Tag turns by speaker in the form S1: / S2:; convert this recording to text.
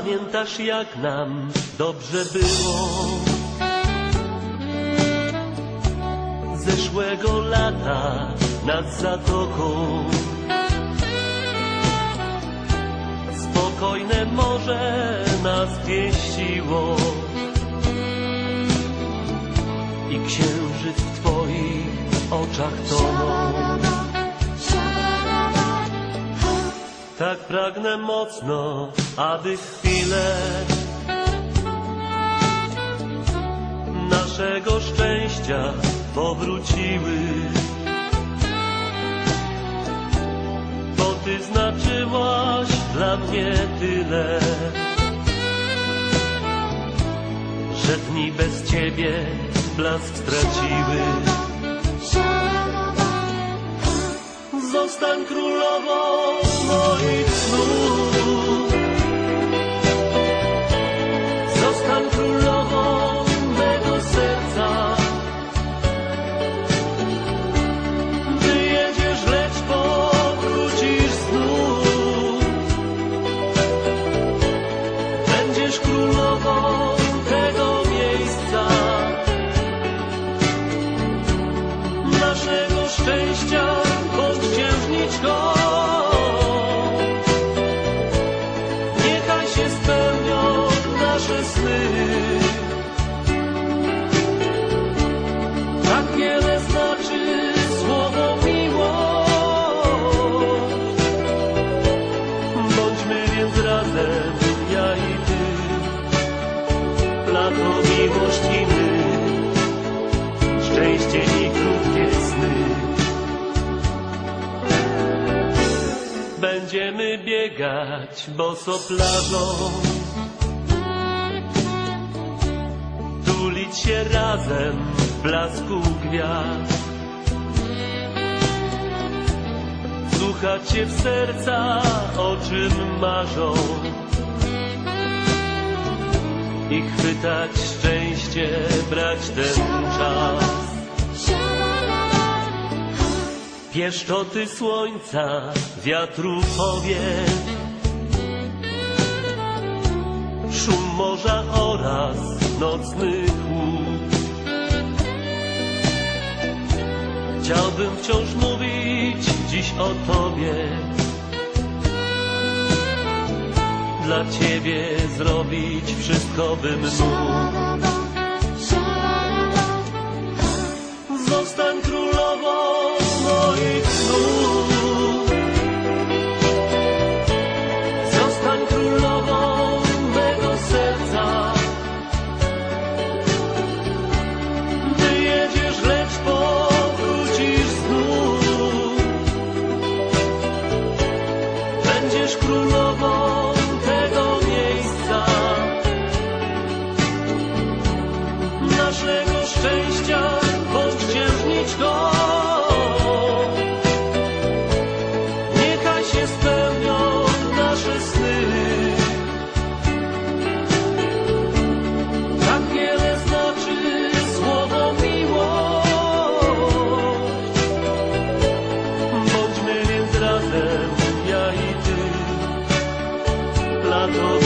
S1: Pamiętasz jak nam dobrze było? Zeszłego lata nad zatoką. Spokojne morze nas pieściło I księżyc w twoich oczach tonął Tak pragnę mocno, aby chwile naszego szczęścia powróciły. Bo ty znaczyłaś dla mnie tyle, że dni bez ciebie blask straciły. Zostań królową Lord, know. Sny. Tak wiele znaczy słowo miłość. Bądźmy więc razem, ja i ty. Lato, miłość i my. Szczęście i krótkie sny. Będziemy biegać boso plażą Tulić się razem w blasku gwiazd. Słuchać się w serca, o czym marzą. I chwytać szczęście, brać ten czas. Pieszczoty słońca, wiatru powiek Szum morza oraz nocny chłód. Chciałbym wciąż mówić dziś o Tobie. Dla Ciebie zrobić wszystko bym mógł. Zostań królową Królową tego miejsca. Naszego szczęścia bądź księżniczką. Lord.